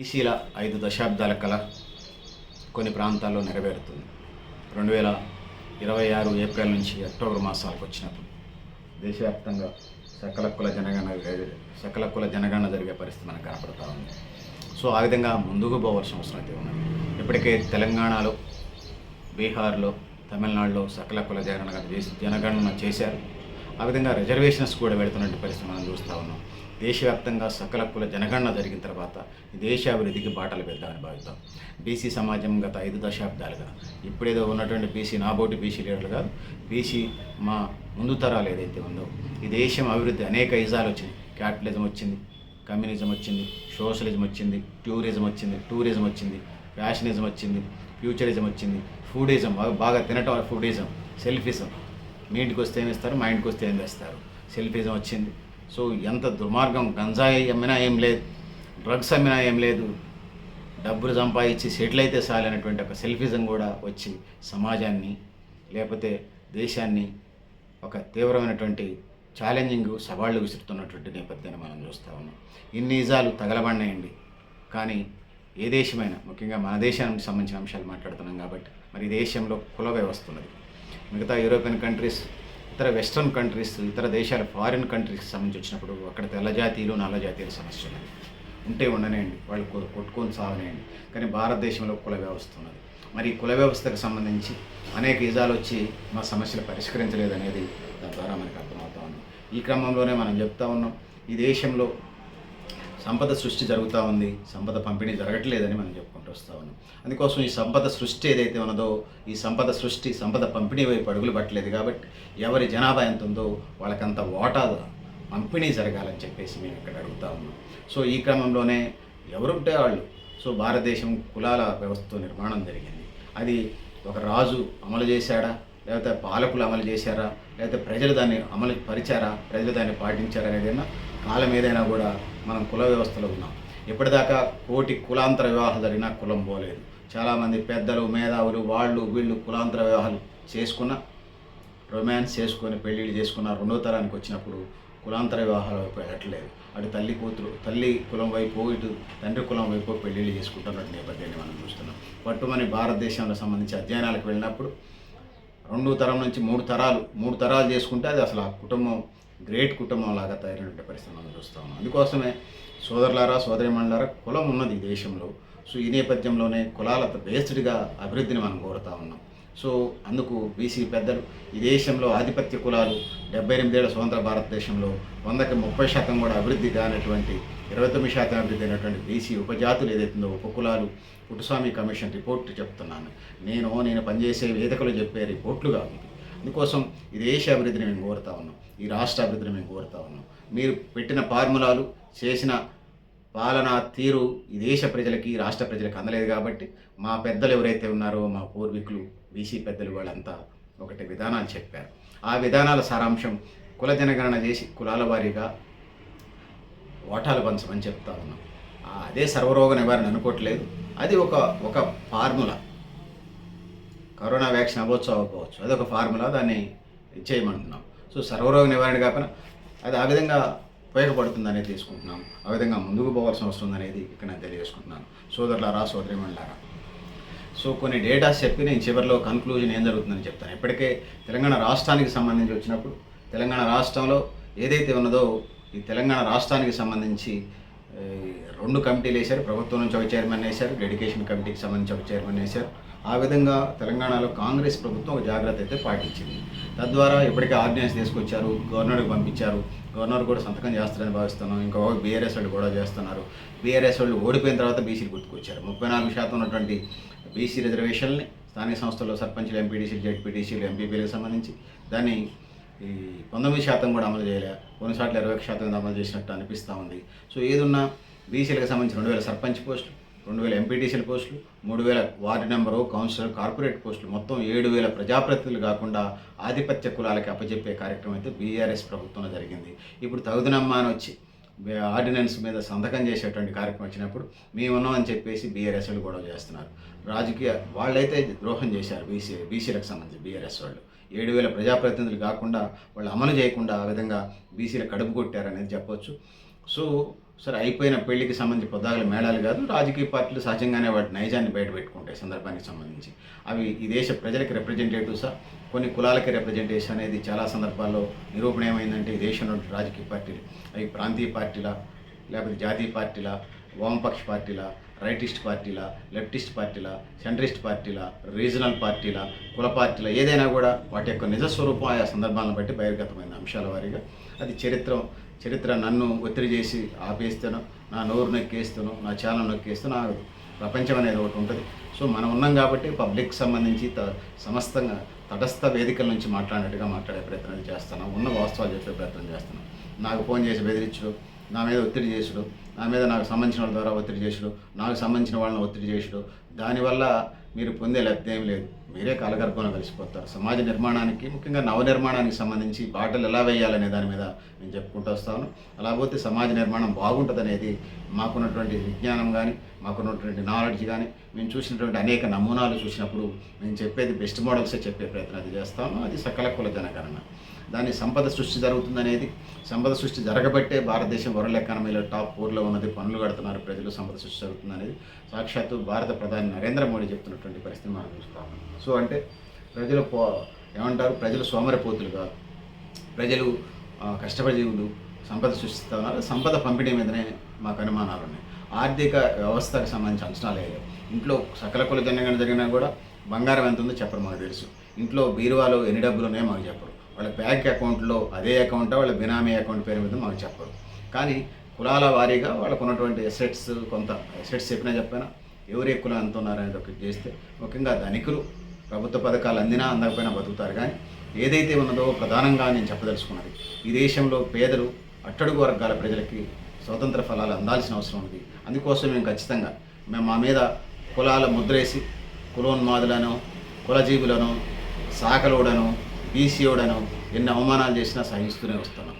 బీసీల ఐదు దశాబ్దాల కళ కొన్ని ప్రాంతాల్లో నెరవేరుతుంది. రెండు వేల ఇరవై ఆరు ఏప్రిల్ నుంచి అక్టోబర్ మాసాలకు వచ్చినప్పుడు దేశవ్యాప్తంగా సకల కుల జనగణన సకల కుల జనగణన జరిగే పరిస్థితి మనకు కనపడతా ఉంది. సో ఆ విధంగా ముందుకు పోవాల్సిన అవసరం అయితే ఉన్నది. ఇప్పటికే తెలంగాణలో బీహార్లో తమిళనాడులో సకల కుల జనగణన చేసి- జనగణన చేశారు. ఆ విధంగా రిజర్వేషన్స్ కూడా పెడుతున్నట్టు పరిస్థితి మనం చూస్తూ ఉన్నాం. దేశవ్యాప్తంగా సకల కుల జనగణన జరిగిన తర్వాత ఈ దేశాభివృద్ధికి బాటలు పెద్దామని భావిద్దాం. బీసీ సమాజం గత ఐదు దశాబ్దాలుగా. ఇప్పుడేదో ఉన్నటువంటి బీసీ నాబోటి బీసీ లీడర్లు కాదు బీసీ మా ముందు తరాలు ఏదైతే ఉందో ఈ దేశం అభివృద్ధి అనేక ఇజాలు వచ్చినాయి. క్యాపిటలిజం వచ్చింది కమ్యూనిజం వచ్చింది సోషలిజం వచ్చింది ట్యూరిజం వచ్చింది టూరిజం వచ్చింది ఫ్యాషనిజం వచ్చింది ఫ్యూచరిజం వచ్చింది ఫుడిజం బాగా- బాగా తినటం ఫుడిజం సెల్ఫిజం. మీ ఇంటికి వస్తే ఏమి ఇస్తారు మా ఇంటికి వస్తే ఏం చేస్తారు? సెల్ఫిజం వచ్చింది. సో ఎంత దుర్మార్గం గంజాయి అమ్మినా ఏం లేదు డ్రగ్స్ అమ్మినా ఏం లేదు. డబ్బులు సంపాదించి సెటిల్ అయితే చాలనేటువంటి ఒక సెల్ఫిజం కూడా వచ్చి సమాజాన్ని లేకపోతే దేశాన్ని ఒక తీవ్రమైనటువంటి ఛాలెంజింగ్ సవాళ్ళు విసురుతున్నటువంటి నేపథ్యాన్ని మనం చూస్తూ ఉన్నాం. ఇన్ని నిజాలు తగలబడినాయండి. కానీ ఏ దేశమైనా ముఖ్యంగా మన దేశానికి సంబంధించిన అంశాలు మాట్లాడుతున్నాం కాబట్టి మరి ఈ దేశంలో కుల వ్యవస్థ ఉన్నది. మిగతా యూరోపియన్ కంట్రీస్ ఇతర వెస్ట్రన్ కంట్రీస్ ఇతర దేశాల ఫారిన్ కంట్రీస్కి సంబంధించి వచ్చినప్పుడు అక్కడ తెల్ల జాతీయులు నల్ల జాతీయుల సమస్య ఉన్నది. ఉంటే ఉండనేయండి వాళ్ళు కొట్టుకొని సాగనేయండి కానీ భారతదేశంలో కుల వ్యవస్థ ఉన్నది. మరి ఈ కుల వ్యవస్థకు సంబంధించి అనేక ఇజాలు వచ్చి మా సమస్యలు పరిష్కరించలేదనేది దాని ద్వారా మనకు అర్థమవుతా ఉంది. ఈ క్రమంలోనే మనం చెప్తా ఉన్నాం ఈ దేశంలో సంపద సృష్టి జరుగుతూ ఉంది సంపద పంపిణీ జరగట్లేదని మనం చెప్పుకుంటూ వస్తూ ఉన్నాం. అందుకోసం ఈ సంపద సృష్టి ఏదైతే ఉన్నదో ఈ సంపద సృష్టి సంపద పంపిణీ వైపు అడుగులు పట్టలేదు కాబట్టి ఎవరి జనాభా ఎంత ఉందో వాళ్ళకంత వాటా పంపిణీ జరగాలని చెప్పేసి మేము ఇక్కడ అడుగుతా ఉన్నాం. సో ఈ క్రమంలోనే ఎవరుంటే వాళ్ళు. సో భారతదేశం కులాల వ్యవస్థతో నిర్మాణం జరిగింది. అది ఒక రాజు అమలు చేశాడా? లేకపోతే పాలకులు అమలు చేశారా? లేకపోతే ప్రజలు దాన్ని అమలు పరిచారా? ప్రజలు దాన్ని పాటించారా అనేది కాలం ఏదైనా కూడా మనం కుల వ్యవస్థలో ఉన్నాం. ఇప్పటిదాకా కోటి కులాంతర వివాహాలు జరిగినా కులం పోలేదు. చాలామంది పెద్దలు మేధావులు వాళ్ళు వీళ్ళు కులాంతర వివాహాలు చేసుకున్న రొమాన్స్ చేసుకొని పెళ్ళిళ్ళు చేసుకున్న రెండో తరానికి వచ్చినప్పుడు కులాంతర వివాహాల వైపు వెళ్ళట్లేదు అటు తల్లి కూతురు తల్లి కులం వైపు ఇటు తండ్రి కులం వైపు పెళ్ళిళ్ళు చేసుకుంటున్నట్టు నేపథ్యాన్ని మనం చూస్తున్నాం. పట్టుమని భారతదేశంలో సంబంధించి అధ్యయనాలకు వెళ్ళినప్పుడు రెండో తరం నుంచి మూడు తరాలు మూడు తరాలు చేసుకుంటే అది అసలు ఆ కుటుంబం గ్రేట్ కుటుంబం లాగా తయారైనటువంటి పరిస్థితి మనం చూస్తా ఉన్నాం. అందుకోసమే సోదరులారా సోదరిమణులారా కులం ఉన్నది ఈ దేశంలో. సో ఈ నేపథ్యంలోనే కులాల బేస్డ్గా అభివృద్ధిని మనం కోరుతా ఉన్నాం. సో అందుకు బీసీ పెద్దలు ఈ దేశంలో ఆధిపత్య కులాలు డెబ్బై ఎనిమిదేళ్ళ స్వతంత్ర భారతదేశంలో వందకి ముప్పై శాతం కూడా అభివృద్ధి కానటువంటి ఇరవై తొమ్మిది శాతం అభివృద్ధి అయినటువంటి బీసీ ఉపజాతులు ఏదైతుందో ఉపకులాలు పుట్టుస్వామి కమిషన్ రిపోర్ట్ చెప్తున్నాను. నేను నేను పనిచేసే వేదికలు చెప్పే రిపోర్ట్లు కాదు అందుకోసం ఈ దేశ అభివృద్ధిని మేము కోరుతా ఉన్నాం. ఈ రాష్ట్ర అభివృద్ధిని మేము కోరుతా ఉన్నాం. మీరు పెట్టిన ఫార్ములాలు చేసిన పాలనా తీరు ఈ దేశ ప్రజలకి ఈ రాష్ట్ర ప్రజలకు అందలేదు కాబట్టి మా పెద్దలు ఎవరైతే ఉన్నారో మా పూర్వీకులు బీసీ పెద్దలు వాళ్ళంతా ఒకటి విధానాలు చెప్పారు. ఆ విధానాల సారాంశం కుల జనగణన చేసి కులాల వారీగా ఓటాలు పంచమని చెప్తా ఉన్నాం. అదే సర్వరోగ నివారణ అనుకోవట్లేదు. అది ఒక ఒక ఫార్ములా. కరోనా వ్యాక్సిన్ అవ్వచ్చు అవ్వకపోవచ్చు. అది ఒక ఫార్ములా. దాన్ని చేయమంటున్నాం. సో సర్వరోగ నివారణ కాకుండా అది ఆ విధంగా ఉపయోగపడుతుందనే తీసుకుంటున్నాం. ఆ విధంగా ముందుకు పోవాల్సిన అవసరం ఉందనేది ఇక్కడ నేను తెలియజేసుకుంటున్నాను. సోదరులారా సోదరిమణులారా. సో కొన్ని డేటాస్ చెప్పి నేను చివరిలో కన్క్లూజన్ ఏం జరుగుతుందని చెప్తాను. ఇప్పటికే తెలంగాణ రాష్ట్రానికి సంబంధించి వచ్చినప్పుడు తెలంగాణ రాష్ట్రంలో ఏదైతే ఉన్నదో ఈ తెలంగాణ రాష్ట్రానికి సంబంధించి రెండు కమిటీలు వేశారు. ప్రభుత్వం నుంచి ఒక చైర్మన్ వేశారు. డెడికేషన్ కమిటీకి సంబంధించి ఒక చైర్మన్ వేశారు. ఆ విధంగా తెలంగాణలో కాంగ్రెస్ ప్రభుత్వం ఒక జాగ్రత్త అయితే పాటించింది. తద్వారా ఇప్పటికే ఆర్డినెన్స్ తీసుకొచ్చారు గవర్నర్కి పంపించారు. గవర్నర్ కూడా సంతకం చేస్తారని భావిస్తున్నాం. ఇంకా బీఆర్ఎస్ వాళ్ళు కూడా చేస్తున్నారు. బీఆర్ఎస్ వాళ్ళు ఓడిపోయిన తర్వాత బీసీలు గుర్తుకొచ్చారు. ముప్పై నాలుగు శాతం ఉన్నటువంటి బీసీ రిజర్వేషన్ని స్థానిక సంస్థల్లో సర్పంచ్లు ఎంపీటీసీలు జెడ్పీటీసీలు ఎంపీపీలకు సంబంధించి దాన్ని ఈ పంతొమ్మిది శాతం కూడా అమలు చేయలే. కొన్నిసార్లు ఇరవై శాతం అమలు చేసినట్టు అనిపిస్తూ ఉంది. సో ఏదున్నా బీసీలకు సంబంధించి రెండు వేల సర్పంచ్ పోస్టులు రెండు వేల ఎంపీటీసీల పోస్టులు మూడు వేల వార్డు నెంబరు కౌన్సిలర్ కార్పొరేట్ పోస్టులు. మొత్తం ఏడు వేల ప్రజాప్రతినిధులు కాకుండా ఆధిపత్య కులాలకి అప్పచెప్పే కార్యక్రమం అయితే బీఆర్ఎస్ ప్రభుత్వంలో జరిగింది. ఇప్పుడు తగుదనమ్మా అని వచ్చి ఆర్డినెన్స్ మీద సంతకం చేసేటువంటి కార్యక్రమం వచ్చినప్పుడు మేము ఉన్నాం అని చెప్పేసి బీఆర్ఎస్ఎల్ గొడవ చేస్తున్నారు. రాజకీయ వాళ్ళైతే ద్రోహం చేశారు బీసీ బీసీలకు సంబంధించి బీఆర్ఎస్ వాళ్ళు. ఏడు వేల ప్రజాప్రతినిధులు కాకుండా వాళ్ళు అమలు చేయకుండా ఆ విధంగా బీసీల కడుపు కొట్టారనేది చెప్పొచ్చు. సో సరే అయిపోయిన పెళ్ళికి సంబంధించి పొద్దాగల మేళాలు కాదు రాజకీయ పార్టీలు సహజంగానే వాటి నైజాన్ని బయట పెట్టుకుంటాయి సందర్భానికి సంబంధించి. అవి ఈ దేశ ప్రజలకి రిప్రజెంటేటివ్సా కొన్ని కులాలకి రిప్రజెంటేషన్ అనేది చాలా సందర్భాల్లో నిరూపణ ఏమైందంటే ఈ దేశంలో రాజకీయ పార్టీలు అవి ప్రాంతీయ పార్టీల లేకపోతే జాతీయ పార్టీల వామపక్ష పార్టీల రైటిస్ట్ పార్టీల లెఫ్టిస్ట్ పార్టీల సెంట్రిస్ట్ పార్టీల రీజనల్ పార్టీల కుల పార్టీల ఏదైనా కూడా వాటి యొక్క నిజస్వరూపం ఆయా సందర్భాలను బట్టి బహిర్గతమైన అంశాల వారీగా. అది చరిత్ర చరిత్ర నన్ను ఒత్తిడి చేసి ఆపేస్తాను నా నోరు నొక్కేస్తాను నా ఛానల్ నొక్కేస్తాను ఆగదు ప్రపంచం అనేది ఒకటి ఉంటుంది. సో మనం ఉన్నాం కాబట్టి పబ్లిక్ సంబంధించి త సమస్తంగా తటస్థ వేదికల నుంచి మాట్లాడినట్టుగా మాట్లాడే ప్రయత్నం చేస్తాను ఉన్న వాస్తవాలు చెప్పే ప్రయత్నం చేస్తాను నాకు ఫోన్ చేసి బెదిరించడు నా మీద ఒత్తిడి చేసుడు నా మీద నాకు సంబంధించిన వాళ్ళ ద్వారా ఒత్తిడి చేసుడు నాకు సంబంధించిన వాళ్ళని ఒత్తిడి చేసుడు దానివల్ల మీరు పొందే లబ్ధి ఏం లేదు. మీరే కాలగర్భంలో కలిసిపోతారు. సమాజ నిర్మాణానికి ముఖ్యంగా నవ నిర్మాణానికి సంబంధించి బాటలు ఎలా వేయాలనే దాని మీద నేను చెప్పుకుంటూ వస్తాను. అలా పోతే సమాజ నిర్మాణం బాగుంటుంది అనేది మాకున్నటువంటి విజ్ఞానం కానీ మాకున్నటువంటి నాలెడ్జ్ కానీ మేము చూసినటువంటి అనేక నమూనాలు చూసినప్పుడు మేము చెప్పేది బెస్ట్ మోడల్సే చెప్పే ప్రయత్నం అది చేస్తాము అది సకల కుల జనగణన. దాని సంపద సృష్టి జరుగుతుందనేది. సంపద సృష్టి జరగబట్టే భారతదేశం వరల్డ్ ఎకానమీలో టాప్ ఫోర్లో ఉన్నది. పనులు కడుతున్నారు ప్రజలు సంపద సృష్టి జరుగుతుందనేది. సాక్షాత్తు భారత ప్రధాని నరేంద్ర మోడీ చెప్తున్నటువంటి పరిస్థితి మనం చూస్తాం సో అంటే ప్రజలు పో ఏమంటారు? ప్రజలు సోమరిపోతులు కాదు. ప్రజలు కష్టపడి జీవులు సంపద సృష్టిస్తూ ఉన్నారు. సంపద పంపిణీ మీదనే మాకు అనుమానాలు ఉన్నాయి. ఆర్థిక వ్యవస్థకు సంబంధించిన అంచనాలు లేవు. ఇంట్లో సకల కుల జనగణ జరిగినా కూడా బంగారం ఎంత ఉందో చెప్పరు మాకు తెలుసు. ఇంట్లో బీరువాలో ఎన్ని డబ్బులు ఉన్నాయో మాకు చెప్పరు. వాళ్ళ బ్యాంక్ అకౌంట్లో అదే అకౌంటా వాళ్ళ బినామీ అకౌంట్ పేరు మీద మాకు చెప్పరు. కానీ కులాల వారీగా వాళ్ళకు ఉన్నటువంటి ఎసెట్స్ కొంత ఎసెట్స్ చెప్పినా చెప్పినా ఎవరే కులం ఎంత ఉన్నారనేది ఒకటి చేస్తే ముఖ్యంగా ధనికులు ప్రభుత్వ పథకాలు అందినా అందకపోయినా బతుకుతారు. కానీ ఏదైతే ఉన్నదో ప్రధానంగా నేను చెప్పదలుచుకున్నది ఈ దేశంలో పేదలు అట్టడుగు వర్గాల ప్రజలకి స్వతంత్ర ఫలాలు అందాల్సిన అవసరం ఉంది. అందుకోసం మేము ఖచ్చితంగా మేము మా మీద కులాల ముద్రేసి కులోన్మాదులను కులజీవులను సాకలోడను పీసీఓడను ఎన్ని అవమానాలు చేసినా సహిస్తూనే వస్తున్నాం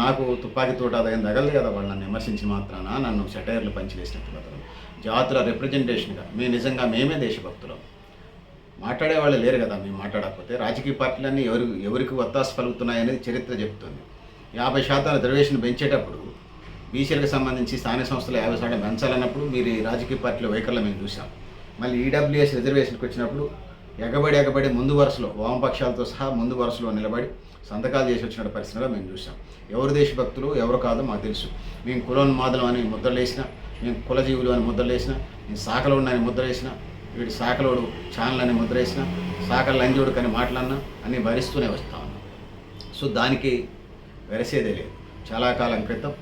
నాకు తుపాకీ తోట అదేం తగలదు కదా వాళ్ళు నన్ను విమర్శించి మాత్రాన నన్ను సెటైర్లు పంచివేసినట్టు కదా జాతుల రిప్రజెంటేషన్గా మేము నిజంగా మేమే దేశభక్తులం. మాట్లాడే వాళ్ళు లేరు కదా మేము మాట్లాడకపోతే. రాజకీయ పార్టీలన్నీ ఎవరు ఎవరికి ఒత్తాసు పలుకుతున్నాయనేది చరిత్ర చెప్తుంది. యాభై శాతం రిజర్వేషన్ పెంచేటప్పుడు బీసీలకు సంబంధించి స్థానిక సంస్థలు యాభై శాతం పెంచాలన్నప్పుడు మీరు ఈ రాజకీయ పార్టీల వైఖరిలో మేము చూసాం మళ్ళీ ఈడబ్ల్యూఎస్ రిజర్వేషన్కి వచ్చినప్పుడు ఎగబడి ఎగబడి ముందు వరుసలో వామపక్షాలతో సహా ముందు వరుసలో నిలబడి సంతకాలు చేసి వచ్చిన పరిస్థితిలో మేము చూసాం ఎవరు దేశభక్తులు ఎవరు కాదో మాకు తెలుసు. మేము కులోన్మాదలం అని ముద్రలేసిన మేము కులజీవులు అని ముద్రలేసిన మేము సాకలో ఉన్నాయని ముద్రలేసిన వీడి శాఖలోడు ఛానల్ అని ముద్రేసిన శాఖల లంజోడు కానీ మాట్లాడినా అన్నీ భరిస్తూనే వస్తా ఉన్నాం. సో దానికి వెరసేదే లేదు. చాలా కాలం క్రితం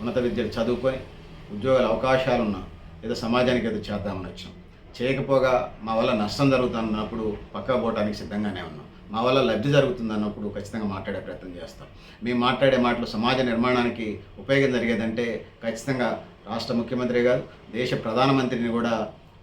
ఉన్నత విద్యలు చదువుకొని ఉద్యోగాల అవకాశాలున్న ఏదో సమాజానికి ఏదో చేద్దామని వచ్చాం. చేయకపోగా మా వల్ల నష్టం జరుగుతున్నప్పుడు పక్కా పోవటానికి సిద్ధంగానే ఉన్నాం. మా వల్ల లబ్ధి జరుగుతుందన్నప్పుడు ఖచ్చితంగా మాట్లాడే ప్రయత్నం చేస్తాం. మేము మాట్లాడే మాటలు సమాజ నిర్మాణానికి ఉపయోగం జరిగేదంటే ఖచ్చితంగా రాష్ట్ర ముఖ్యమంత్రి గారు దేశ ప్రధానమంత్రిని కూడా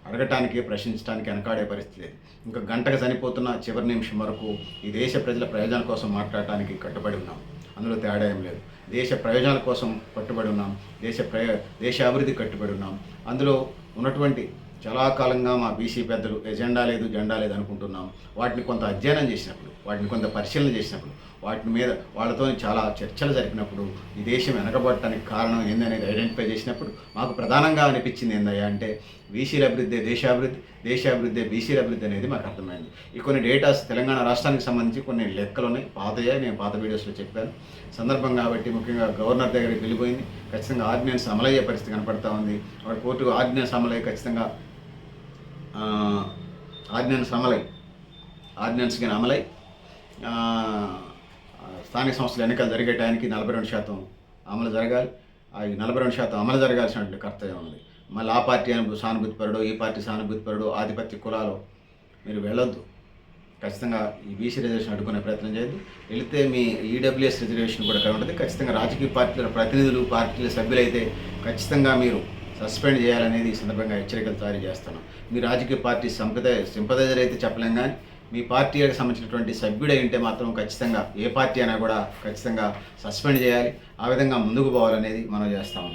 అడగటానికి ప్రశ్నించడానికి వెనకాడే పరిస్థితి లేదు ఇంకా గంటకు చనిపోతున్న చివరి నిమిషం వరకు ఈ దేశ ప్రజల ప్రయోజనాల కోసం మాట్లాడటానికి కట్టుబడి ఉన్నాం. అందులో తేడా ఏం లేదు. దేశ ప్రయోజనాల కోసం కట్టుబడి ఉన్నాం. దేశ ప్రయో దేశ అభివృద్ధి కట్టుబడి ఉన్నాం. అందులో ఉన్నటువంటి చాలా కాలంగా మా బీసీ పెద్దలు ఎజెండా లేదు జెండా లేదు అనుకుంటున్నాం. వాటిని కొంత అధ్యయనం చేసినప్పుడు వాటిని కొంత పరిశీలన చేసినప్పుడు వాటి మీద వాళ్ళతో చాలా చర్చలు జరిపినప్పుడు ఈ దేశం వెనకబడటానికి కారణం ఏందనేది ఐడెంటిఫై చేసినప్పుడు మాకు ప్రధానంగా అనిపించింది ఏందయ్యా అంటే బీసీల అభివృద్ధి దేశాభివృద్ధి దేశాభివృద్ధి బీసీల అభివృద్ధి అనేది మాకు అర్థమైంది. ఈ కొన్ని డేటాస్ తెలంగాణ రాష్ట్రానికి సంబంధించి కొన్ని లెక్కలు ఉన్నాయి పాతయ్యా నేను పాత వీడియోస్లో చెప్పాను. సందర్భం కాబట్టి ముఖ్యంగా గవర్నర్ దగ్గరికి వెళ్ళిపోయింది. ఖచ్చితంగా ఆర్డినెన్స్ అమలయ్యే పరిస్థితి కనపడతా ఉంది. వాడు కోర్టు ఆర్డినెన్స్ అమలయ్యే ఖచ్చితంగా ఆర్డినెన్స్ అమలై ఆర్డినెన్స్ కానీ అమలై స్థానిక సంస్థల ఎన్నికలు జరిగే టైంకి నలభై రెండు శాతం అమలు జరగాలి. అవి నలభై రెండు శాతం అమలు జరగాల్సినటువంటి కర్తవ్యం ఉంది మళ్ళీ ఆ పార్టీ సానుభూతి సానుభూతిపరుడు ఈ పార్టీ సానుభూతిపరుడు ఆధిపత్య కులాలు మీరు వెళ్ళొద్దు. ఖచ్చితంగా ఈ బీసీ రిజర్వేషన్ అడ్డుకునే ప్రయత్నం చేయొద్దు. వెళితే మీ ఈడబ్ల్యూఎస్ రిజర్వేషన్ కూడా కలిగి ఉంటుంది. ఖచ్చితంగా రాజకీయ పార్టీల ప్రతినిధులు పార్టీల సభ్యులైతే ఖచ్చితంగా మీరు సస్పెండ్ చేయాలనేది ఈ సందర్భంగా హెచ్చరికలు జారీ చేస్తున్నాం. మీ రాజకీయ పార్టీ సంపద సింపదైజర్ అయితే చెప్పలేం కానీ మీ పార్టీకి సంబంధించినటువంటి సభ్యుడై ఉంటే మాత్రం ఖచ్చితంగా ఏ పార్టీ అయినా కూడా ఖచ్చితంగా సస్పెండ్ చేయాలి. ఆ విధంగా ముందుకు పోవాలనేది మనం చేస్తాం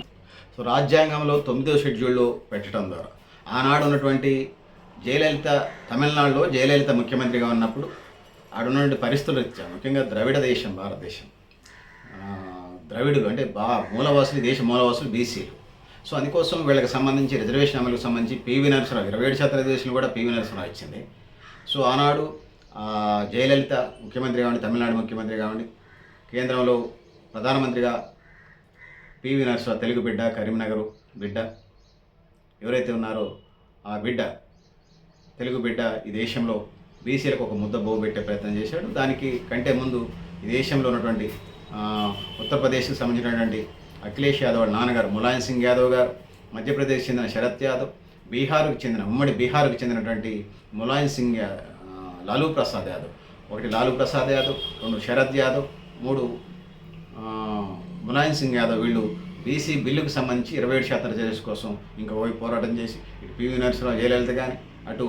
సో రాజ్యాంగంలో తొమ్మిదో షెడ్యూల్లో పెట్టడం ద్వారా ఆనాడు ఉన్నటువంటి జయలలిత తమిళనాడులో జయలలిత ముఖ్యమంత్రిగా ఉన్నప్పుడు ఆడున్నటువంటి పరిస్థితులు రీత్యా ముఖ్యంగా ద్రవిడ దేశం భారతదేశం. ద్రవిడ ద్రవిడులు అంటే బా మూలవాసులు దేశ మూలవాసులు బీసీలు. సో అందుకోసం వీళ్ళకి సంబంధించి రిజర్వేషన్ అమలుకు సంబంధించి పివి నరసరావు ఇరవై ఏడు శాతం రిజర్వేషన్ కూడా పివి నరసరావు ఇచ్చింది. సో ఆనాడు జయలలిత ముఖ్యమంత్రి కావండి తమిళనాడు ముఖ్యమంత్రి కావండి కేంద్రంలో ప్రధానమంత్రిగా పివి నరసరావు తెలుగు బిడ్డ కరీంనగర్ బిడ్డ ఎవరైతే ఉన్నారో ఆ బిడ్డ తెలుగు బిడ్డ ఈ దేశంలో బీసీలకు ఒక ముద్ద పెట్టే ప్రయత్నం చేశాడు. దానికి కంటే ముందు ఈ దేశంలో ఉన్నటువంటి ఉత్తరప్రదేశ్కి సంబంధించినటువంటి అఖిలేష్ యాదవ్ వాళ్ళ నాన్నగారు ములాయం సింగ్ యాదవ్ గారు మధ్యప్రదేశ్ చెందిన శరత్ యాదవ్ బీహార్కు చెందిన ఉమ్మడి బీహార్కు చెందినటువంటి ములాయం సింగ్ లాలూ ప్రసాద్ యాదవ్. ఒకటి లాలూ ప్రసాద్ యాదవ్ రెండు శరద్ యాదవ్ మూడు ములాయం సింగ్ యాదవ్. వీళ్ళు బీసీ బిల్లుకు సంబంధించి ఇరవై ఏడు శాతం రిజర్వేషన్ కోసం ఇంకా పోయి పోరాటం చేసి ఇటు పివి నరసింహరావు జయలలిత కానీ అటు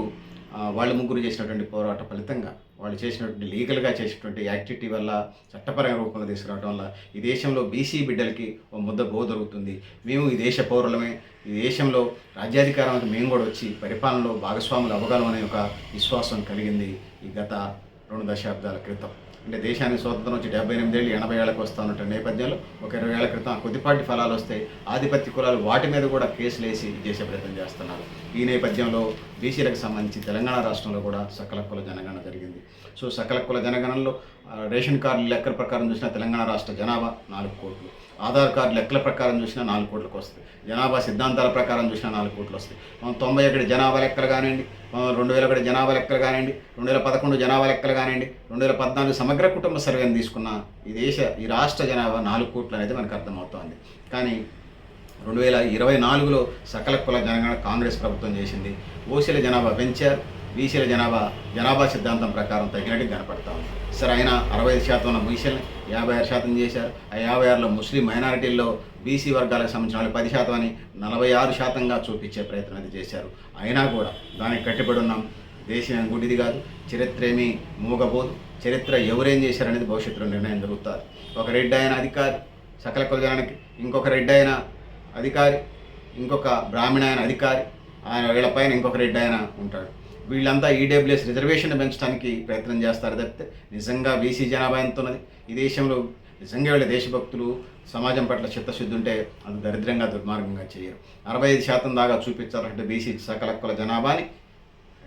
వాళ్ళ వాళ్ళు ముగ్గురు చేసినటువంటి పోరాట ఫలితంగా వాళ్ళు చేసినటువంటి లీగల్గా చేసినటువంటి యాక్టివిటీ వల్ల చట్టపరంగా రూపంలో తీసుకురావడం వల్ల ఈ దేశంలో బీసీ బిడ్డలకి ఒక ముద్ద బో దొరుకుతుంది. మేము ఈ దేశ పౌరులమే. ఈ దేశంలో రాజ్యాధికారానికి మేము కూడా వచ్చి పరిపాలనలో భాగస్వాములు అవ్వగలం అనే ఒక విశ్వాసం కలిగింది ఈ గత రెండు దశాబ్దాల క్రితం. అంటే దేశానికి స్వతంత్రం వచ్చి డెబ్బై ఎనిమిదేళ్ళు ఎనభై ఏళ్ళకి వస్తా నేపథ్యంలో ఒక ఇరవై ఏళ్ళ క్రితం కొద్దిపాటి ఫలాలు వస్తాయి ఆధిపత్య కులాలు వాటి మీద కూడా కేసులు వేసి చేసే ప్రయత్నం చేస్తున్నారు. ఈ నేపథ్యంలో బీసీలకు సంబంధించి తెలంగాణ రాష్ట్రంలో కూడా సకల కుల జనగణన జరిగింది. సో సకల కుల జనగణనలో రేషన్ కార్డు లెక్కల ప్రకారం చూసిన తెలంగాణ రాష్ట్ర జనాభా నాలుగు కోట్లు. ఆధార్ కార్డు లెక్కల ప్రకారం చూసినా నాలుగు కోట్లకు వస్తాయి. జనాభా సిద్ధాంతాల ప్రకారం చూసినా నాలుగు కోట్లు వస్తాయి. మనం తొంభై ఒకటి జనాభా లెక్కలు కానివ్వండి రెండు వేల ఒకటి జనాభా లెక్కలు కానివ్వండి రెండు వేల పదకొండు జనాభా లెక్కలు కానివ్వండి రెండు వేల పద్నాలుగు సమగ్ర కుటుంబ సర్వేని తీసుకున్న ఈ దేశ ఈ రాష్ట్ర జనాభా నాలుగు కోట్లు అనేది మనకు అర్థమవుతోంది. కానీ రెండు వేల ఇరవై నాలుగులో సకల కుల జనగణన కాంగ్రెస్ ప్రభుత్వం చేసింది. ఓసీల జనాభా పెంచారు. బీసీల జనాభా జనాభా సిద్ధాంతం ప్రకారం తగినట్టు కనపడతా ఉంది. సరే ఆయన అరవై ఐదు శాతం ఉన్న బీసీలని యాభై ఆరు శాతం చేశారు. ఆ యాభై ఆరులో ముస్లిం మైనారిటీల్లో బీసీ వర్గాలకు సంబంధించిన వాళ్ళు పది శాతం అని నలభై ఆరు శాతంగా చూపించే ప్రయత్నం అది చేశారు. అయినా కూడా దానికి కట్టుబడి ఉన్నాం. దేశం గుడిది కాదు. చరిత్ర ఏమీ మూగబోదు. చరిత్ర ఎవరేం చేశారనేది భవిష్యత్తులో నిర్ణయం జరుగుతుంది. ఒక రెడ్డి ఆయన అధికారి సకల కులజనానికి ఇంకొక రెడ్డి అయిన అధికారి ఇంకొక బ్రాహ్మణ అయిన అధికారి ఆయన వీళ్ళపైన ఇంకొక రెడ్డి ఆయన ఉంటాడు. వీళ్ళంతా ఈడబ్ల్యూఎస్ రిజర్వేషన్ పెంచడానికి ప్రయత్నం చేస్తారు. తప్పితే నిజంగా బీసీ జనాభా ఎంత ఉన్నది? ఈ దేశంలో నిజంగా వీళ్ళ దేశభక్తులు సమాజం పట్ల చిత్తశుద్ధి ఉంటే అది దరిద్రంగా దుర్మార్గంగా చేయరు. అరవై ఐదు శాతం దాకా చూపించాలంటే బీసీ సకల కుల జనాభాని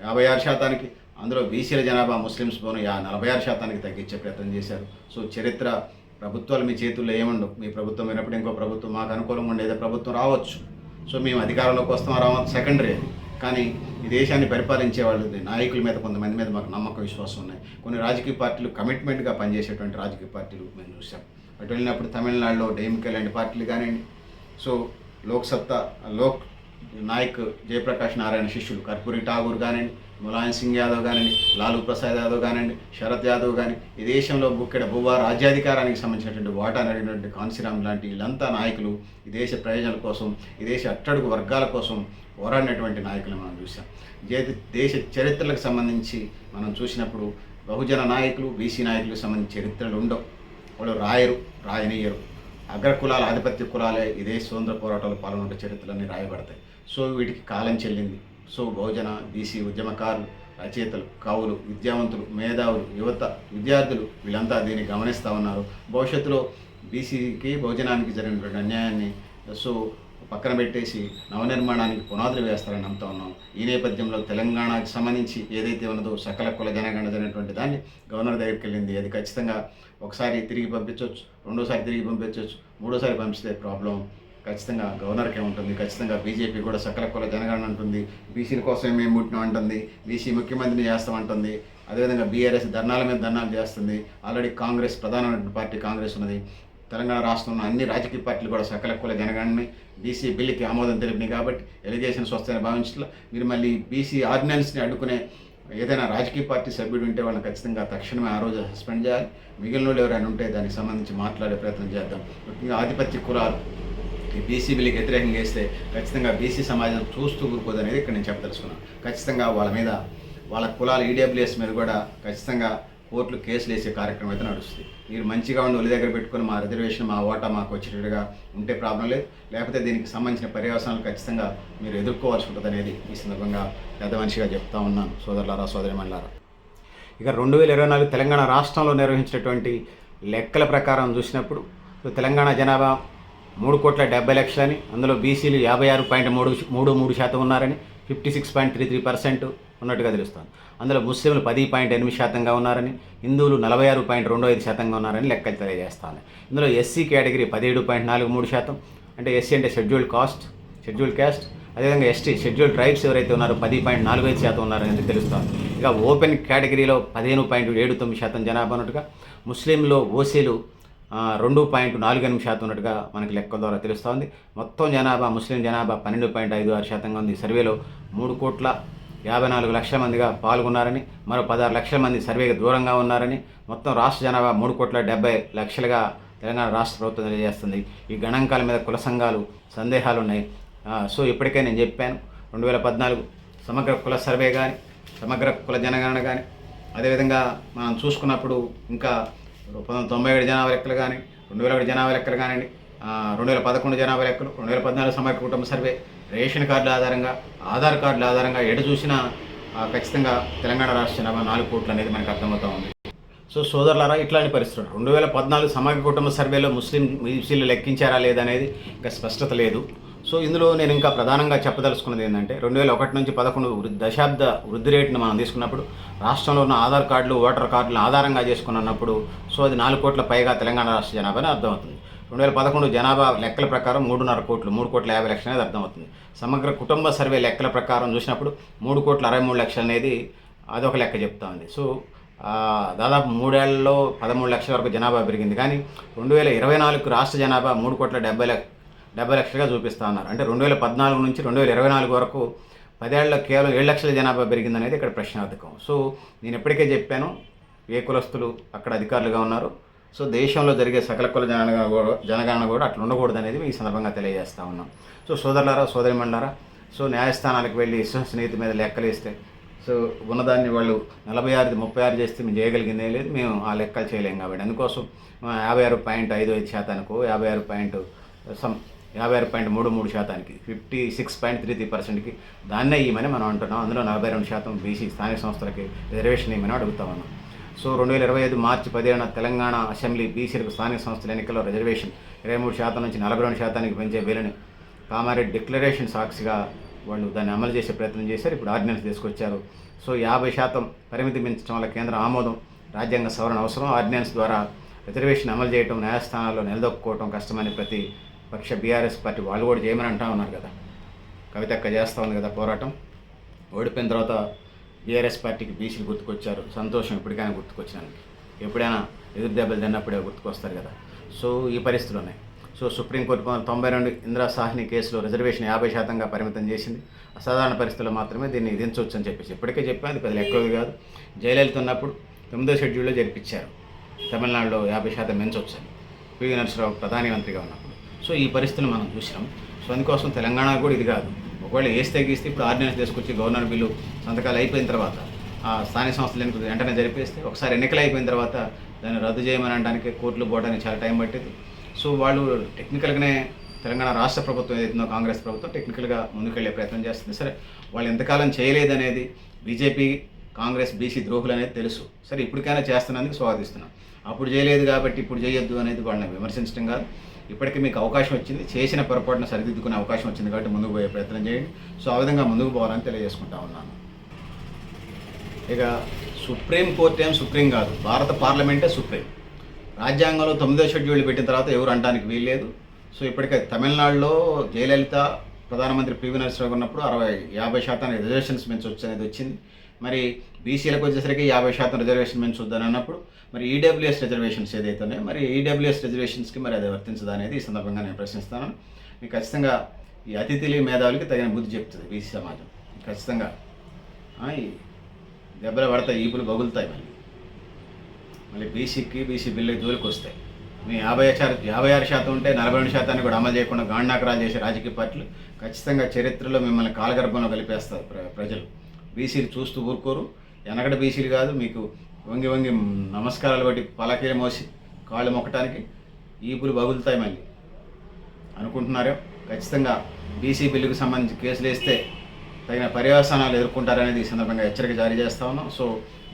యాభై ఆరు శాతానికి. అందులో బీసీల జనాభా ముస్లిమ్స్ పోను యా నలభై ఆరు శాతానికి తగ్గించే ప్రయత్నం చేశారు. సో చరిత్ర ప్రభుత్వాలు మీ చేతుల్లో ఏముండవు? మీ ప్రభుత్వం అయినప్పుడు ఇంకో ప్రభుత్వం మాకు అనుకూలంగా ఉండేది ప్రభుత్వం రావచ్చు. సో మేము అధికారంలోకి వస్తాం. రావడం సెకండరీ అది. కానీ ఈ దేశాన్ని పరిపాలించే వాళ్ళు నాయకుల మీద కొంతమంది మీద మాకు నమ్మకం విశ్వాసం ఉన్నాయి. కొన్ని రాజకీయ పార్టీలు కమిట్మెంట్గా పనిచేసేటువంటి రాజకీయ పార్టీలు మేము చూసాం. అటు వెళ్ళినప్పుడు తమిళనాడులో డేమికే లాంటి పార్టీలు కానివ్వండి. సో లోక్సత్తా లోక్ నాయక్ జయప్రకాష్ నారాయణ శిష్యులు కర్పూరి ఠాగూర్ కానివ్వండి ములాయం సింగ్ యాదవ్ కానివ్వండి లాలూ ప్రసాద్ యాదవ్ కానివ్వండి శరత్ యాదవ్ కానీ ఈ దేశంలో బుక్కెడ భూవా రాజ్యాధికారానికి సంబంధించినటువంటి వాటా నడినటువంటి కాన్సీరామ్ లాంటి వీళ్ళంతా నాయకులు ఈ దేశ ప్రయోజనాల కోసం ఈ దేశ అట్టడుగు వర్గాల కోసం పోరాడినటువంటి నాయకులు మనం చూసాం దేశ చరిత్రలకు సంబంధించి మనం చూసినప్పుడు బహుజన నాయకులు బీసీ నాయకులకు సంబంధించి చరిత్రలు ఉండవు. వాళ్ళు రాయరు రాయనీయరు. అగ్ర కులాల ఆధిపత్య కులాలే ఇదే స్వతంత్ర పోరాటాలు పాల్గొన్న చరిత్రలన్నీ రాయబడతాయి. సో వీటికి కాలం చెల్లింది. సో బహుజన బీసీ ఉద్యమకారులు రచయితలు కవులు విద్యావంతులు మేధావులు యువత విద్యార్థులు వీళ్ళంతా దీన్ని గమనిస్తూ ఉన్నారు. భవిష్యత్తులో బీసీకి బహుజనానికి జరిగినటువంటి అన్యాయాన్ని సో పక్కన పెట్టేసి నవనిర్మాణానికి పునాదులు వేస్తారని నమ్ముతా ఉన్నాం. ఈ నేపథ్యంలో తెలంగాణకు సంబంధించి ఏదైతే ఉన్నదో సకల కుల జనగణన జరిగినటువంటి దాన్ని గవర్నర్ దగ్గరికి వెళ్ళింది. అది ఖచ్చితంగా ఒకసారి తిరిగి పంపించవచ్చు రెండోసారి తిరిగి పంపించవచ్చు మూడోసారి పంపిస్తే ప్రాబ్లం ఖచ్చితంగా గవర్నర్కే ఉంటుంది. ఖచ్చితంగా బీజేపీ కూడా సకల కుల జనగణన ఉంటుంది బీసీల కోసం మేము పుట్టినాం అంటుంది. బీసీ ముఖ్యమంత్రిని చేస్తామంటుంది అదేవిధంగా బీఆర్ఎస్ ధర్నాల మీద ధర్నాలు చేస్తుంది. ఆల్రెడీ కాంగ్రెస్ ప్రధానమైన పార్టీ కాంగ్రెస్ ఉన్నది. తెలంగాణ రాష్ట్రంలో అన్ని రాజకీయ పార్టీలు కూడా సకల కుల జనగణని బీసీ బిల్లుకి ఆమోదం తెలిపినాయి కాబట్టి ఎలిగేషన్ స్వస్థని భావించట్లో. మీరు మళ్ళీ బీసీ ఆర్డినెన్స్ని అడ్డుకునే ఏదైనా రాజకీయ పార్టీ సభ్యుడు ఉంటే వాళ్ళని ఖచ్చితంగా తక్షణమే ఆ రోజు సస్పెండ్ చేయాలి. మిగిలిన వాళ్ళు ఎవరైనా ఉంటే దానికి సంబంధించి మాట్లాడే ప్రయత్నం చేద్దాం. ముఖ్యంగా ఆధిపత్య కులాలు ఈ బీసీ బిల్లుకి వ్యతిరేకంగా వేస్తే ఖచ్చితంగా బీసీ సమాజం చూస్తూ ఊరుకోదనేది ఇక్కడ నేను చెప్పదలుచుకున్నాను. ఖచ్చితంగా వాళ్ళ మీద వాళ్ళ కులాల ఈడబ్ల్యూఎస్ మీద కూడా ఖచ్చితంగా కోర్టులు కేసులు వేసే కార్యక్రమం అయితే నడుస్తుంది. మీరు మంచిగా ఉండి ఒలి దగ్గర పెట్టుకొని మా రిజర్వేషన్ మా ఓటా మాకు వచ్చేటట్టుగా ఉంటే ప్రాబ్లం లేదు. లేకపోతే దీనికి సంబంధించిన పర్యవసనాలు ఖచ్చితంగా మీరు ఎదుర్కోవాల్సి ఉంటుంది అనేది ఈ సందర్భంగా పెద్ద మనిషిగా చెప్తా ఉన్నాను. సోదరులారా సోదరిమణులారా ఇక రెండు వేల ఇరవై నాలుగు తెలంగాణ రాష్ట్రంలో నిర్వహించినటువంటి లెక్కల ప్రకారం చూసినప్పుడు తెలంగాణ జనాభా మూడు కోట్ల డెబ్బై లక్షలని అందులో బీసీలు యాభై ఆరు పాయింట్ మూడు మూడు మూడు శాతం ఉన్నారని fifty six point three three percent ఉన్నట్టుగా తెలుస్తుంది. అందులో ముస్లింలు పది పాయింట్ ఎనిమిది శాతంగా ఉన్నారని హిందువులు నలభై ఆరు పాయింట్ రెండు ఐదు శాతంగా ఉన్నారని లెక్కలు తెలియజేస్తాను. ఇందులో ఎస్సీ కేటగిరీ పదిహేడు పాయింట్ నాలుగు మూడు శాతం అంటే ఎస్సీ అంటే షెడ్యూల్డ్ కాస్ట్ షెడ్యూల్డ్ క్యాస్ట్ అదేవిధంగా ఎస్టీ షెడ్యూల్డ్ ట్రైబ్స్ ఎవరైతే ఉన్నారో పది పాయింట్ నాలుగు ఐదు శాతం ఉన్నారని తెలుస్తుంది ఇక ఓపెన్ కేటగిరీలో పదిహేను పాయింట్ ఏడు తొమ్మిది శాతం జనాభా ఉన్నట్టుగా ముస్లింలో ఓసీలు రెండు పాయింట్ నాలుగు ఎనిమిది శాతం ఉన్నట్టుగా మనకి లెక్కల ద్వారా తెలుస్తోంది. మొత్తం జనాభా ముస్లిం జనాభా పన్నెండు పాయింట్ ఐదు ఆరు శాతంగా ఉంది. సర్వేలో మూడు కోట్ల యాభై నాలుగు లక్షల మందిగా పాల్గొన్నారని మరో పదహారు లక్షల మంది సర్వేకి దూరంగా ఉన్నారని మొత్తం రాష్ట్ర జనాభా మూడు కోట్ల డెబ్బై లక్షలుగా తెలంగాణ రాష్ట్ర ప్రభుత్వం తెలియజేస్తుంది. ఈ గణాంకాల మీద కుల సంఘాలు సందేహాలు ఉన్నాయి సో ఇప్పటికే నేను చెప్పాను రెండు వేల పద్నాలుగు సమగ్ర కుల సర్వే కానీ సమగ్ర కుల జనగణన కానీ అదేవిధంగా మనం చూసుకున్నప్పుడు ఇంకా పంతొమ్మిది తొంభై ఏడు జనాభా లెక్కలు కానీ రెండు వేల ఒకటి జనాభా లెక్కలు కానివ్వండి రెండు వేల పదకొండు జనాభా లెక్కలు రెండు వేల పద్నాలుగు సమగ్ర కుటుంబ సర్వే రేషన్ కార్డుల ఆధారంగా ఆధార్ కార్డుల ఆధారంగా ఎటు చూసినా ఖచ్చితంగా తెలంగాణ రాష్ట్ర జనాభా నాలుగు కోట్లు అనేది మనకు అర్థమవుతా ఉంది. సో సోదరులారా ఇట్లాంటి పరిస్థితులు రెండు వేల పద్నాలుగు సమగ్ర కుటుంబ సర్వేలో ముస్లిం ముస్లింలు లెక్కించారా లేదనేది ఇంకా స్పష్టత లేదు. సో ఇందులో నేను ఇంకా ప్రధానంగా చెప్పదలుచుకున్నది ఏంటంటే రెండు వేల ఒకటి నుంచి పదకొండు వృద్ధి దశాబ్ద వృద్ధి రేటును మనం తీసుకున్నప్పుడు రాష్ట్రంలో ఉన్న ఆధార్ కార్డులు ఓటర్ కార్డులను ఆధారంగా చేసుకున్నప్పుడు సో అది నాలుగు కోట్ల పైగా తెలంగాణ రాష్ట్ర జనాభా అని అర్థమవుతుంది. రెండు వేల పదకొండు జనాభా లెక్కల ప్రకారం మూడున్నర కోట్లు మూడు కోట్ల యాభై లక్షలు అనేది అర్థమవుతుంది. సమగ్ర కుటుంబ సర్వే లెక్కల ప్రకారం చూసినప్పుడు మూడు కోట్ల అరవై మూడు లక్షలు అనేది అదొక లెక్క చెప్తా ఉంది. సో దాదాపు మూడేళ్ళలో పదమూడు లక్షల వరకు జనాభా పెరిగింది. కానీ రెండు వేల ఇరవై నాలుగు రాష్ట్ర జనాభా మూడు కోట్ల డెబ్బై లక్ష డెబ్బై లక్షలుగా చూపిస్తా ఉన్నారు. అంటే రెండు వేల పద్నాలుగు నుంచి రెండు వేల ఇరవై నాలుగు వరకు పదేళ్ళలో కేవలం ఏడు లక్షల జనాభా పెరిగిందనేది ఇక్కడ ప్రశ్నార్థకం. సో నేను ఎప్పటికే చెప్పాను ఏ కులస్తులు అక్కడ అధికారులుగా ఉన్నారు సో దేశంలో జరిగే సకల కుల జనగణన కూడా జనగణన కూడా అట్లా ఉండకూడదు అనేది ఈ సందర్భంగా తెలియజేస్తా ఉన్నాం. సో సోదరులారా సోదరిమండలారా సో న్యాయస్థానాలకు వెళ్ళి స్నేహితు మీద లెక్కలు ఇస్తే సో ఉన్నదాన్ని వాళ్ళు నలభై ఆరుది ముప్పై ఆరు చేస్తే మేము చేయగలిగిందే లేదు మేము ఆ లెక్కలు చేయలేం కాబట్టి. అందుకోసం యాభై ఆరు పాయింట్ ఐదు ఐదు శాతానికి యాభై ఆరు పాయింట్ సమ్ యాభై ఆరు పాయింట్ మూడు మూడు శాతానికి fifty six point three three పర్సెంట్కి దాన్నే ఇవ్వమని మనం అంటున్నాం. అందులో నలభై రెండు శాతం బీసీ స్థానిక సంస్థలకి రిజర్వేషన్ ఇవ్వమని అడుగుతా ఉన్నాం. సో రెండు వేల ఇరవై ఐదు మార్చి పదిహేను తెలంగాణ అసెంబ్లీ బీసీలకు స్థానిక సంస్థల ఎన్నికల్లో రిజర్వేషన్. ఇరవై మూడు శాతం నుంచి నలభై రెండు శాతానికి పెంచే బిల్లుని కామారెడ్డి డిక్లరేషన్ సాక్షిగా వాళ్ళు దాన్ని అమలు చేసే ప్రయత్నం చేశారు. ఇప్పుడు ఆర్డినెన్స్ తీసుకొచ్చారు. సో యాభై శాతం పరిమితి మించడం వల్ల కేంద్ర ఆమోదం రాజ్యాంగ సవరణ అవసరం. ఆర్డినెన్స్ ద్వారా రిజర్వేషన్ అమలు చేయడం న్యాయస్థానాల్లో నిలదొక్కుకోవడం కష్టమని ప్రతి పక్ష బీఆర్ఎస్ పార్టీ వాళ్ళు కూడా చేయమని అంటా ఉన్నారు కదా. కవితక్క చేస్తూ ఉంది కదా పోరాటం. ఓడిపోయిన తర్వాత బీఆర్ఎస్ పార్టీకి బీసీలు గుర్తుకొచ్చారు. సంతోషం ఎప్పటికైనా గుర్తుకొచ్చినానికి ఎప్పుడైనా ఎదురు దెబ్బలు తిన్నప్పుడే గుర్తుకొస్తారు కదా. సో ఈ పరిస్థితులు ఉన్నాయి. సో సుప్రీంకోర్టు తొంభై రెండు ఇందిరా సాహ్ని కేసులో రిజర్వేషన్ యాభై శాతంగా పరిమితం చేసింది. అసాధారణ పరిస్థితుల్లో మాత్రమే దీన్ని విధించవచ్చు అని చెప్పేసి ఇప్పటికే చెప్పాను అది పెద్ద ఎక్కువది కాదు. జయలలిత ఉన్నప్పుడు తొమ్మిదో షెడ్యూల్లో జరిపించారు. తమిళనాడులో యాభై శాతం పెంచవచ్చు అని పివి నరసరావు ప్రధానమంత్రిగా ఉన్నప్పుడు. సో ఈ పరిస్థితులు మనం చూసినాం. సో అందుకోసం తెలంగాణ కూడా ఇది కాదు. ఒకవేళ వేస్తే గీస్తే ఇప్పుడు ఆర్డినెన్స్ తీసుకొచ్చి గవర్నర్ బిల్లు సంతకాలు అయిపోయిన తర్వాత ఆ స్థానిక సంస్థలు ఎన్నికలు వెంటనే జరిపేస్తే ఒకసారి ఎన్నికలు అయిపోయిన తర్వాత దాన్ని రద్దు చేయమని అనడానికి కోర్టులు పోవడానికి చాలా టైం పట్టింది. సో వాళ్ళు టెక్నికల్గానే తెలంగాణ రాష్ట్ర ప్రభుత్వం ఏదైతుందో కాంగ్రెస్ ప్రభుత్వం టెక్నికల్గా ముందుకెళ్ళే ప్రయత్నం చేస్తుంది. సరే వాళ్ళు ఎంతకాలం చేయలేదనేది బీజేపీ కాంగ్రెస్ బీసీ ద్రోహులు అనేది తెలుసు. సరే ఇప్పటికైనా చేస్తున్నందుకు స్వాగతిస్తున్నాం. అప్పుడు చేయలేదు కాబట్టి ఇప్పుడు చేయొద్దు అనేది వాళ్ళని విమర్శించడం కాదు. ఇప్పటికీ మీకు అవకాశం వచ్చింది. చేసిన పొరపాటును సరిదిద్దుకునే అవకాశం వచ్చింది కాబట్టి ముందుకు పోయే ప్రయత్నం చేయండి. సో ఆ విధంగా ముందుకు పోవాలని తెలియజేసుకుంటా ఉన్నాను. ఇక సుప్రీం కోర్టు ఏం సుప్రీం కాదు. భారత పార్లమెంటే సుప్రీం. రాజ్యాంగంలో తొమ్మిదో షెడ్యూల్ పెట్టిన తర్వాత ఎవరు అనడానికి వీల్లేదు. సో ఇప్పటికే తమిళనాడులో జయలలిత ప్రధానమంత్రి పివి నరసింహరావు ఉన్నప్పుడు అరవై యాభై శాతం రిజర్వేషన్స్ పెంచవచ్చు అనేది వచ్చింది. మరి బీసీలకు వచ్చేసరికి యాభై శాతం రిజర్వేషన్ పెంచొద్దని అన్నప్పుడు మరి ఈడబ్ల్యూఎస్ రిజర్వేషన్స్ ఏదైతే ఉన్నాయో మరి ఈడబ్ల్యూఎస్ రిజర్వేషన్స్కి మరి అది వర్తించదా అనేది ఈ సందర్భంగా నేను ప్రశ్నిస్తాను. మీకు ఖచ్చితంగా ఈ అతిథులు మేధావులకి తగిన బుద్ధి చెప్తుంది బీసీ సమాజం. ఖచ్చితంగా. దెబ్బలు పడతాయి ఈపులు బగులుతాయి మళ్ళీ. మళ్ళీ బీసీకి బీసీ బిల్లు జోలికి వస్తాయి. మీ యాభై శాతం యాభై ఆరు శాతం ఉంటే నలభై రెండు శాతాన్ని కూడా అమలు చేయకుండా గాండాకరాలు చేసే రాజకీయ పార్టీలు ఖచ్చితంగా చరిత్రలో మిమ్మల్ని కాలగర్భంలో కలిపేస్తారు ప్ర ప్రజలు. బీసీలు చూస్తూ ఊరుకోరు. వెనకడ బీసీలు కాదు మీకు వంగి వంగి నమస్కారాలు బట్టి పలకీలు మోసి కాళ్ళు మొక్కటానికి ఈపులు బగులుతాయి మళ్ళీ. అనుకుంటున్నారో? ఖచ్చితంగా బీసీ బిల్లుకు సంబంధించి కేసులు వేస్తే తగిన పర్యవసానాలు ఎదుర్కొంటారనేది ఈ సందర్భంగా హెచ్చరిక జారీ చేస్తా ఉన్నాం. సో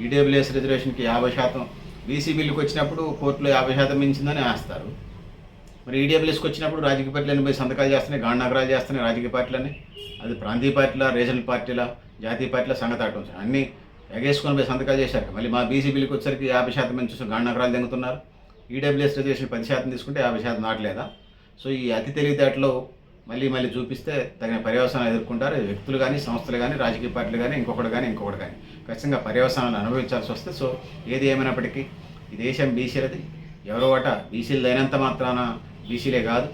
ఈడబ్ల్యూఎస్ రిజర్వేషన్కి యాభై శాతం బీసీ బిల్లుకి వచ్చినప్పుడు కోర్టులో యాభై శాతం మించిందని వేస్తారు మరి ఈడబ్ల్యూఎస్కి వచ్చినప్పుడు రాజకీయ పార్టీలు పోయి సంతకాలు చేస్తున్నాయి గాండ్ నగరాలు చేస్తున్నాయి రాజకీయ పార్టీలని అది ప్రాంతీయ పార్టీల రీజనల్ పార్టీల జాతీయ పార్టీల సంగతి అటు అన్నీ ఎగేసుకొని పోయి సంతకాలు చేశారు. మళ్ళీ మా బీసీ బిల్లుకి వచ్చరికి యాభై శాతం మంది చూసి గాండ్ నగరాలు తెంగుతున్నారు. ఈడబ్ల్యూఎస్ రిజర్వేషన్ పది శాతం తీసుకుంటే యాభై శాతం నాటలేదా? సో ఈ అతి తెలివితేటలో మళ్ళీ మళ్ళీ చూపిస్తే తగిన పర్యవసానాలు ఎదుర్కొంటారు. వ్యక్తులు కానీ సంస్థలు కానీ రాజకీయ పార్టీలు కానీ ఇంకొకటి కానీ ఇంకొకటి కానీ ఖచ్చితంగా పర్యవసానాలు అనుభవించాల్సి వస్తే సో ఏది ఏమైనప్పటికీ ఈ దేశం బీసీలది ఎవరో అట బీసీలు అయినంత మాత్రాన బీసీలే కాదు.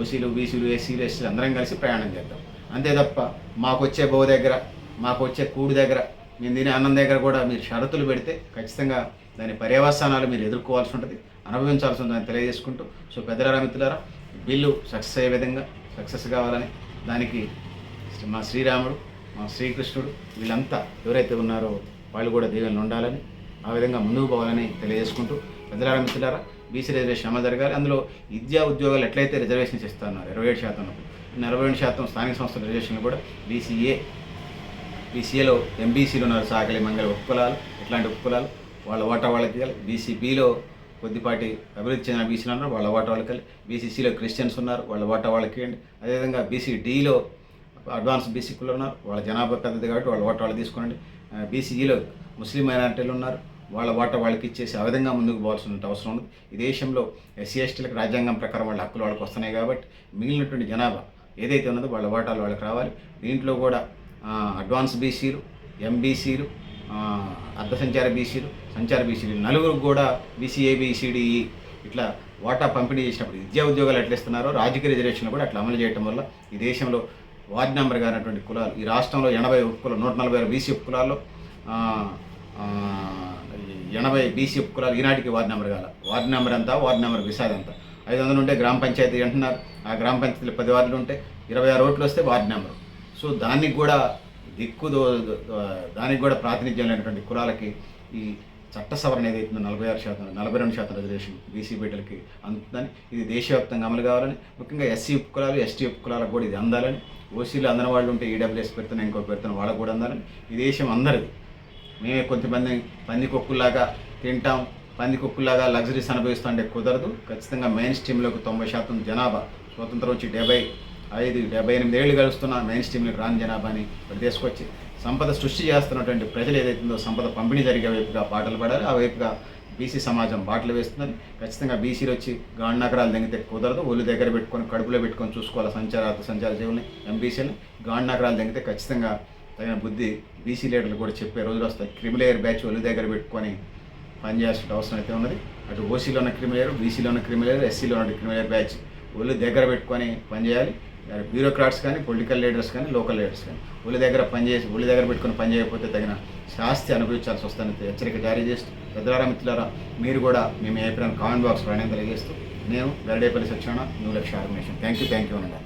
ఓసీలు బీసీలు ఎస్సీలు ఎస్సీలు అందరం కలిసి ప్రయాణం చేద్దాం. అంతే తప్ప మాకు వచ్చే బో దగ్గర మాకు వచ్చే కూడు దగ్గర మేము దీని అన్నం దగ్గర కూడా మీరు షరతులు పెడితే ఖచ్చితంగా దాని పర్యవసానాలు మీరు ఎదుర్కోవాల్సి ఉంటుంది. అనుభవించాల్సి ఉందని తెలియజేసుకుంటూ. సో పెద్దలారా మిత్రులారా బిల్లు సక్సెస్ అయ్యే విధంగా సక్సెస్ కావాలని దానికి మా శ్రీరాముడు మా శ్రీకృష్ణుడు వీళ్ళంతా ఎవరైతే ఉన్నారో వాళ్ళు కూడా దీవెనలు ఉండాలని ఆ విధంగా ముందుకు పోవాలని తెలియజేసుకుంటూ. పెద్దలారా మిత్రులారా బీసీ రిజర్వేషన్ అమలు జరగాలి. అందులో విద్యా ఉద్యోగాలు ఎట్లయితే రిజర్వేషన్స్ ఇస్తున్నారు ఇరవై ఏడు శాతం నలభై రెండు శాతం స్థానిక సంస్థల రిజర్వేషన్లు కూడా బీసీఏ బీసీఏలో ఎంబీసీలు ఉన్నారు సాకలి మంగళ ఉపకులాలు ఇట్లాంటి ఉపకులాలు వాళ్ళ ఓటా వాళ్ళకి వెళ్ళాలి బీసీబీలో కొద్దిపాటి అభివృద్ధి చెందిన బీసీలు ఉన్నారు వాళ్ళ ఓటా వాళ్ళకి వెళ్ళి బీసీసీలో క్రిస్టియన్స్ ఉన్నారు వాళ్ళ ఓటా వాళ్ళకి ఇవ్వండి. అదేవిధంగా బీసీ డీలో అడ్వాన్స్ బీసీ కులు ఉన్నారు వాళ్ళ జనాభా పెద్దది కాబట్టి వాళ్ళ ఓటా వాళ్ళు తీసుకోండి బీసీఈలో ముస్లిం మైనారిటీలు ఉన్నారు వాళ్ళ ఓటా వాళ్ళకి ఇచ్చేసి ఆ విధంగా ముందుకు పోవాల్సిన అవసరం ఉంది ఈ దేశంలో ఎస్సీ ఎస్టీలకు రాజ్యాంగం ప్రకారం వాళ్ళ హక్కులు వాళ్ళకి వస్తున్నాయి కాబట్టి మిగిలినటువంటి జనాభా ఏదైతే ఉన్నదో వాళ్ళ వాటాలు వాళ్ళకి రావాలి. దీంట్లో కూడా అడ్వాన్స్ బీసీలు ఎంబీసీలు అర్ధ సంచార బీసీలు సంచార బీసీలు నలుగురు కూడా బీసీఏ బీసీడీఈ ఇట్లా వాటా పంపిణీ చేసినప్పుడు విద్యా ఉద్యోగాలు ఎట్లా ఇస్తున్నారో రాజకీయ రిజర్వేషన్లు కూడా అట్లా అమలు చేయడం వల్ల ఈ దేశంలో వార్డ్ నెంబర్ కానటువంటి కులాలు ఈ రాష్ట్రంలో ఎనభై ఉపకులాలు నూట నలభై ఆరు బీసీ ఉపకులాల్లో ఎనభై బీసీ ఉపకులాలు ఈనాటికి వార్డు నెంబర్ కాల. వార్డు నెంబర్ ఎంత వార్డు నెంబర్ విసాద్ ఎంత ఐదు వందలు ఉంటే గ్రామ పంచాయతీ అంటున్నారు. ఆ గ్రామ పంచాయతీలో పది వార్డులు ఉంటే ఇరవై ఆరు ఓట్లు వస్తే వార్డు నెంబర్. సో దానికి కూడా దిక్కు దో దానికి కూడా ప్రాతినిధ్యం లేనటువంటి కులాలకి ఈ చట్ట సవరణ ఏదైతుందో నలభై ఆరు శాతం నలభై రెండు శాతం రిజర్వేషన్ బీసీ బిడ్డలకి అందుతుందని ఇది దేశవ్యాప్తంగా అమలు కావాలని ముఖ్యంగా ఎస్సీ ఉపకులాలు ఎస్టీ ఉపకులాలకు కూడా ఇది అందాలని ఓసీలు అందని వాళ్ళు ఉంటే ఈడబ్ల్యూఎస్ పెడుతున్న ఇంకో పెడుతున్న వాళ్ళకు కూడా అందాలని ఈ దేశం అందరిది. మేమే కొంతమంది పంది కుక్కుల్లాగా తింటాం పంది కుక్కుల్లాగా లగ్జరీస్ అనుభవిస్తుంటే కుదరదు. ఖచ్చితంగా మెయిన్ స్ట్రీమ్లోకి తొంభై శాతం జనాభా స్వతంత్రం వచ్చి డెబ్బై ఐదు డెబ్బై ఎనిమిది ఏళ్ళు గడుస్తున్న మెయిన్ స్ట్రీమ్లకు రాని జనాభాని ఇక్కడ తీసుకొచ్చి సంపద సృష్టి చేస్తున్నటువంటి ప్రజలు ఏదైతుందో సంపద పంపిణీ జరిగే వైపుగా పాటలు పడాలి ఆ వైపుగా బీసీ సమాజం బాటలు వేస్తుందని ఖచ్చితంగా బీసీలు వచ్చి గాండ్ నగరాలు దిగితే కుదరదు ఒళ్ళు దగ్గర పెట్టుకొని కడుపులో పెట్టుకొని చూసుకోవాలి సంచార సంచార జీవుల్ని ఎంబీసీని గాండ్ నగరాలు దిగితే ఖచ్చితంగా తగిన బుద్ధి బీసీ లీడర్లు కూడా చెప్పే రోజులు వస్తాయి. క్రిమిలేయర్ బ్యాచ్ ఒళ్ళు దగ్గర పెట్టుకొని పనిచేయాల్సిన అవసరం అయితే ఉన్నది. అటు ఓసీలో ఉన్న క్రిమిలేయర్ బీసీలో ఉన్న క్రిమిలేయర్ ఎస్సీలో ఉన్న క్రిమిలేయర్ బ్యాచ్ ఒళ్ళు దగ్గర పెట్టుకొని పనిచేయాలి బ్యూరోక్రాట్స్ కానీ పొలిటికల్ లీడర్స్ కానీ లోకల్ లీడర్స్ కానీ ఊళ్ళ దగ్గర పనిచేసి ఊళ్ళ దగ్గర పెట్టుకుని పని చేయకపోతే తగిన శాస్తి అనుభవించాల్సి వస్తుందని హెచ్చరిక జారీ చేస్తూ పెద్దలారా మిత్రులారా మీరు కూడా మేము ఏ కామెంట్ బాక్స్ ప్రయాణం తెలియజేస్తూ నేను Garadepalli Satyanarayana new Lakshya organisation. Thank you thank you అండి